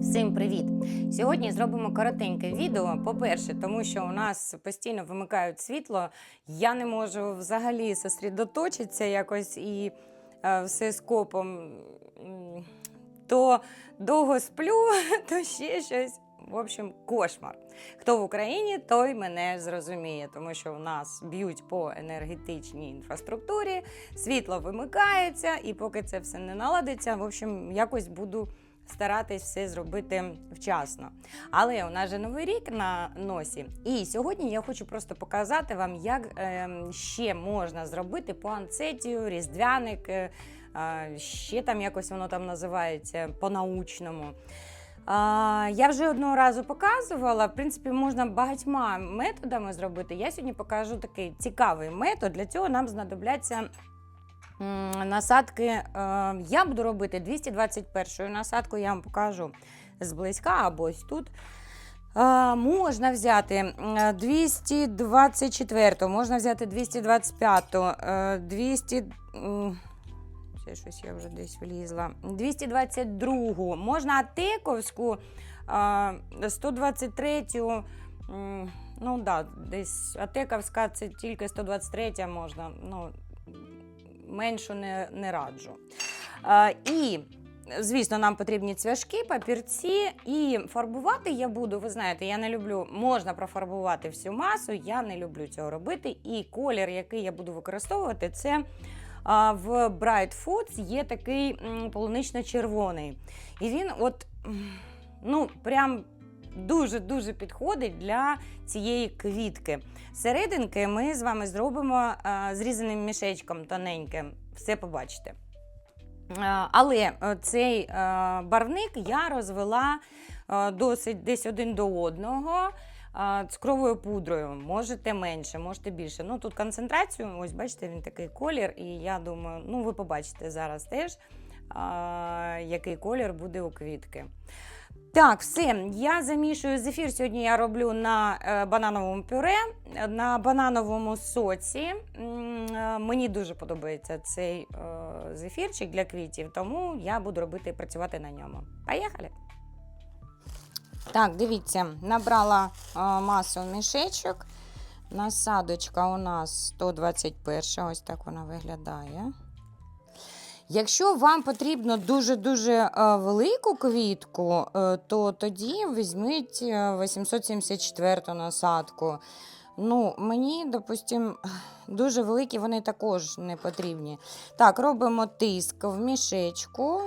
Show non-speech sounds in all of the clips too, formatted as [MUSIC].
Всім привіт! Сьогодні зробимо коротеньке відео. По-перше, тому що у нас постійно вимикають світло. Я не можу взагалі сосредоточитися якось і е, все скопом. То довго сплю, [LAUGHS] то ще щось. В общем, кошмар. Хто в Україні, той мене зрозуміє, тому що у нас б'ють по енергетичній інфраструктурі, світло вимикається, і поки це все не наладиться, в общем, якось буду старатись все зробити вчасно. Але у нас же новий рік на носі. І сьогодні я хочу просто показати вам, як ем, ще можна зробити пуанцетію, різдвяник, е, ще там якось воно там називається по-научному. Я вже одного разу показувала. В принципі, можна багатьма методами зробити. Я сьогодні покажу такий цікавий метод. Для цього нам знадобляться насадки. Е, Я буду робити 221 насадку, я вам покажу зблизька або ось тут. Е, Можна взяти м, 224, можна взяти 225, е, 200. м, Це щось я вже десь влізла. 222, можна Атековську, 123. м, Ну да, десь Атековська це тільки 123 можна. Ну, меншу не, не раджу. А, і, звісно, нам потрібні цвяшки, папірці. І фарбувати я буду. Ви знаєте, я не люблю, можна профарбувати всю масу, я не люблю цього робити. І колір, який я буду використовувати, це в Bright Foods є такий полунично-червоний. І він, от, ну, прям. Дуже-дуже підходить для цієї квітки. Серединки ми з вами зробимо зрізаним мішечком тоненьким. Все побачите. Але е, цей е, барвник я розвела е, досить десь один до одного цукровою пудрою. Можете менше, можете більше. Ну тут концентрацію, ось бачите, він такий колір, і я думаю, ну ви побачите зараз теж, який колір буде у квітки. Так, все. Я замішую зефір. Сьогодні я роблю на е, банановому пюре, на банановому соці. Е, Мені дуже подобається цей е, зефірчик для квітів, тому я буду робити працювати на ньому. Поїхали! Так, дивіться, набрала масу в мішечок. Насадочка у нас 121, ось так вона виглядає. Якщо вам потрібно дуже-дуже е, велику квітку, е, то тоді візьміть е, 874 насадку. Ну, мені, допустим, дуже великі вони також не потрібні. Так, робимо тиск в мішечку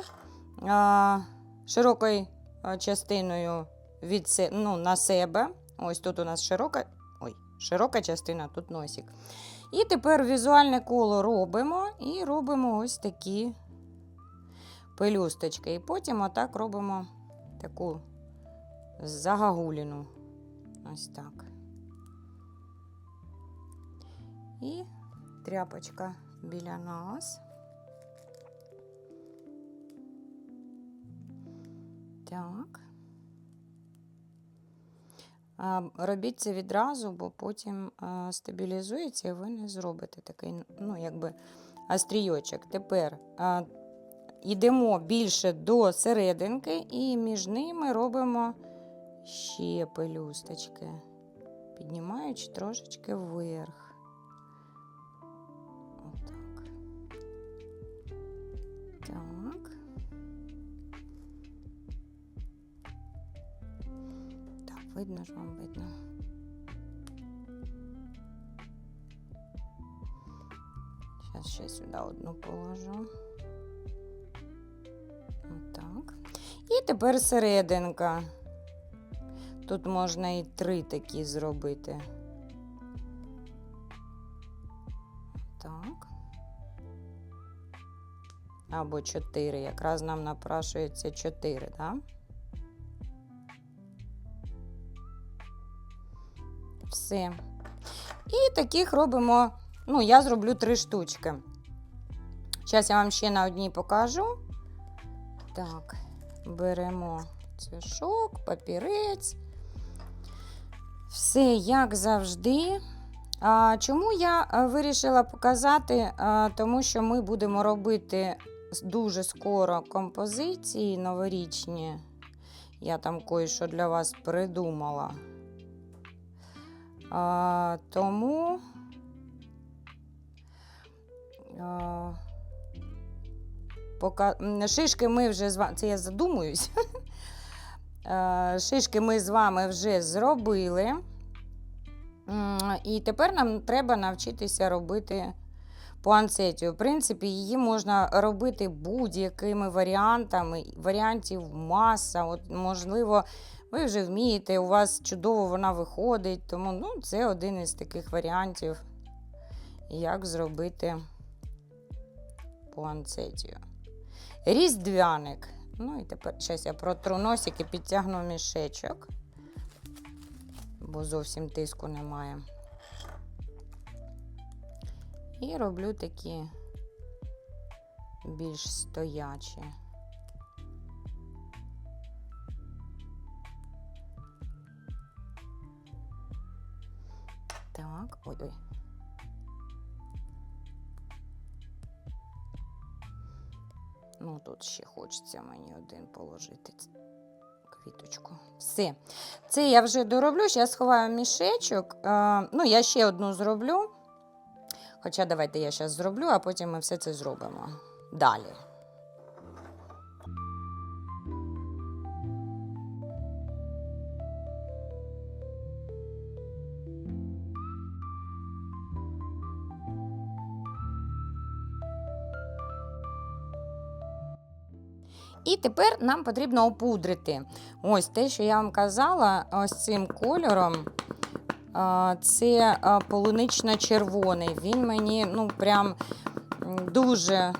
е, широкою е, частиною від, ну, на себе. Ось тут у нас широка, ой, широка частина, тут носик. І тепер візуальне коло робимо і робимо ось такі пелюсточки. І потім отак робимо таку загагуліну. Ось так. І тряпочка біля нас. Так. Робіть це відразу, бо потім стабілізується і ви не зробите такий, ну, якби острійочок. Тепер йдемо більше до серединки і між ними робимо ще пелюсточки, піднімаючи трошечки вверх. Видно ж вам видно. Зараз ще сюди одну положу. Отак. І тепер серединка. Тут можна і три такі зробити. Так. Або чотири. Якраз нам напрашується чотири, так? Все. І таких робимо, ну, я зроблю три штучки. Зараз я вам ще на одній покажу. Так, беремо цвяшок, папірець. Все, як завжди. А, чому я вирішила показати? А, тому що ми будемо робити дуже скоро композиції новорічні. Я там кое-що для вас придумала. А, тому. А, пока... Шишки ми вже з вами. Це я задумуюсь. [LAUGHS] Шишки ми з вами вже зробили. І тепер нам треба навчитися робити пуанцетію. В принципі, її можна робити будь-якими варіантами. Варіантів маса. От, можливо, ви вже вмієте, у вас чудово вона виходить. Тому ну, це один із таких варіантів, як зробити пуанцетію. Різдвяник. Ну і тепер зараз я протру носик і підтягну мішечок, бо зовсім тиску немає. І роблю такі більш стоячі. Так, ой-ой. Ну, тут ще хочеться мені один положити квіточку. Все. Це я вже дороблю. Зараз сховаю мішечок. Ну, я ще одну зроблю. Хоча давайте я зараз зроблю, а потім ми все це зробимо. Далі. І тепер нам потрібно опудрити. Ось те, що я вам казала, ось цим кольором. Це полунично-червоний. Він мені ну, прям дуже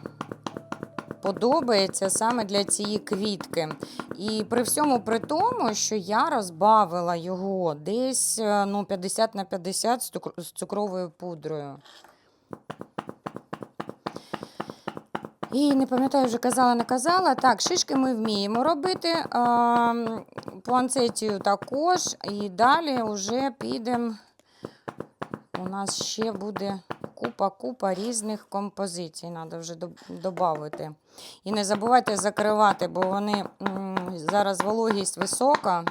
подобається саме для цієї квітки. І при всьому при тому, що я розбавила його десь е, ну, 50 на 50 з цукровою пудрою. І не пам'ятаю, вже казала, не казала. Так, шишки ми вміємо робити. А, м, пуанцетію також. І далі вже підемо. У нас ще буде купа-купа різних композицій. Треба вже додати. І не забувайте закривати, бо вони зараз вологість висока,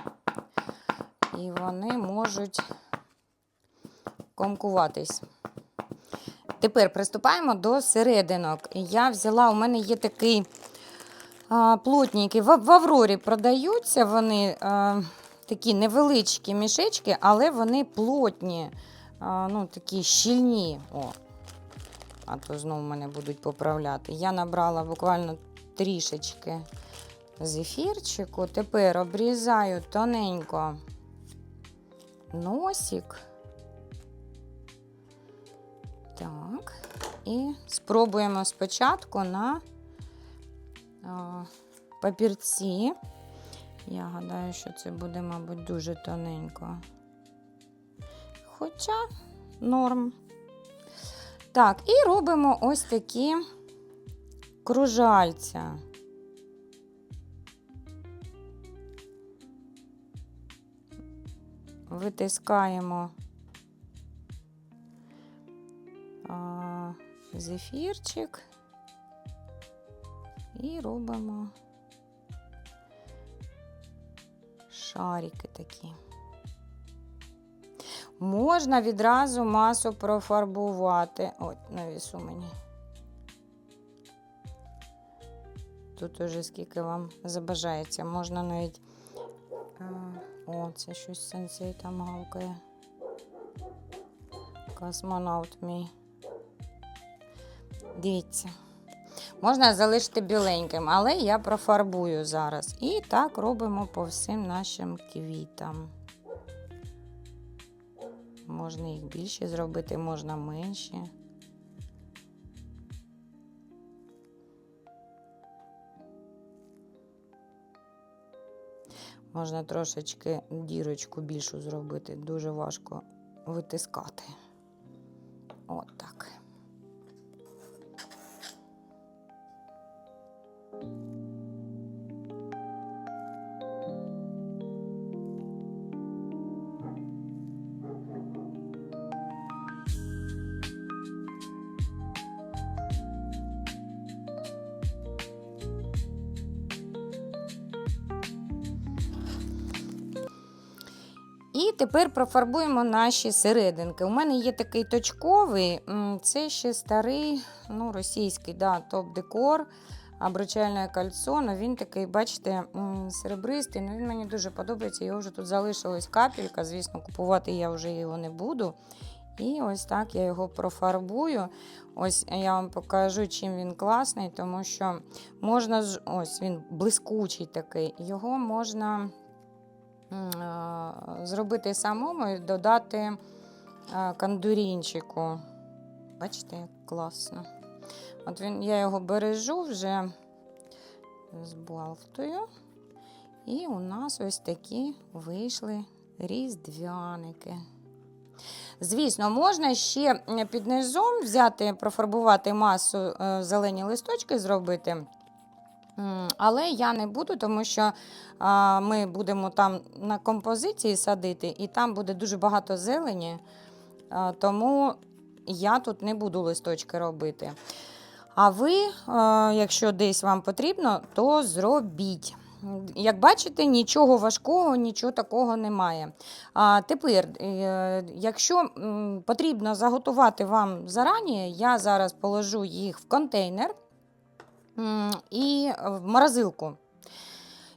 і вони можуть комкуватись. Тепер приступаємо до серединок. Я взяла, у мене є такий а, плотненький, в, в Аврорі продаються вони а, такі невеличкі мішечки, але вони плотні, а, ну, такі щільні. О, а то знову мене будуть поправляти. Я набрала буквально трішечки зефірчику. Тепер обрізаю тоненько носик. І спробуємо спочатку на папірці. Я гадаю, що це буде, мабуть, дуже тоненько. Хоча норм. Так, і робимо ось такі кружальця. Витискаємо а, зефірчик і робимо шарики такі. Можна відразу масу профарбувати. От, навісу мені. Тут уже скільки вам забажається. Можна навіть. О, це щось сенсей там гавкає. Космонавт мій. Дивіться. Можна залишити біленьким, але я профарбую зараз. І так робимо по всім нашим квітам. Можна їх більше зробити, можна менші. Можна трошечки дірочку більшу зробити. Дуже важко витискати. От так. І тепер профарбуємо наші серединки. У мене є такий точковий, це ще старий ну, російський да, топ-декор обручальне кольцо. Ну, він такий, бачите, серебристий. Ну, він мені дуже подобається. Його вже тут залишилась капелька. Звісно, купувати я вже його не буду. І ось так я його профарбую. Ось я вам покажу, чим він класний, тому що можна ось він блискучий такий. Його можна зробити самому і додати кандурінчику. Бачите, як класно. От він, я його бережу вже з балфтою. І у нас ось такі вийшли різдвяники. Звісно, можна ще під низом взяти, профарбувати масу, е, зелені листочки зробити. Але я не буду, тому що ми будемо там на композиції садити, і там буде дуже багато зелені, тому я тут не буду листочки робити. А ви, якщо десь вам потрібно, то зробіть. Як бачите, нічого важкого, нічого такого немає. А тепер, е, якщо потрібно заготувати вам зарані, я зараз положу їх в контейнер і в морозилку.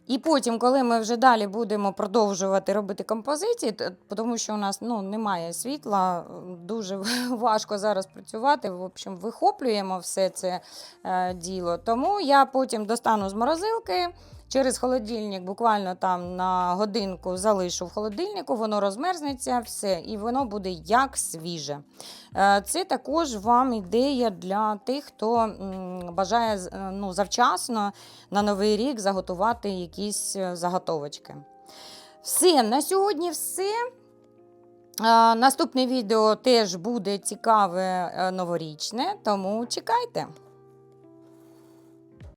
І потім, коли ми вже далі будемо продовжувати робити композиції, тому що у нас ну, немає світла, дуже [LAUGHS] важко зараз працювати. В общем, вихоплюємо все це е, діло. Тому я потім достану з морозилки. Через холодильник буквально там на годинку залишу в холодильнику, воно розмерзнеться, все, і воно буде як свіже. Е, Це також вам ідея для тих, хто бажає е, ну, завчасно на новий рік заготувати якісь е, заготовочки. Все, на сьогодні все. Наступне відео теж буде цікаве новорічне, тому чекайте.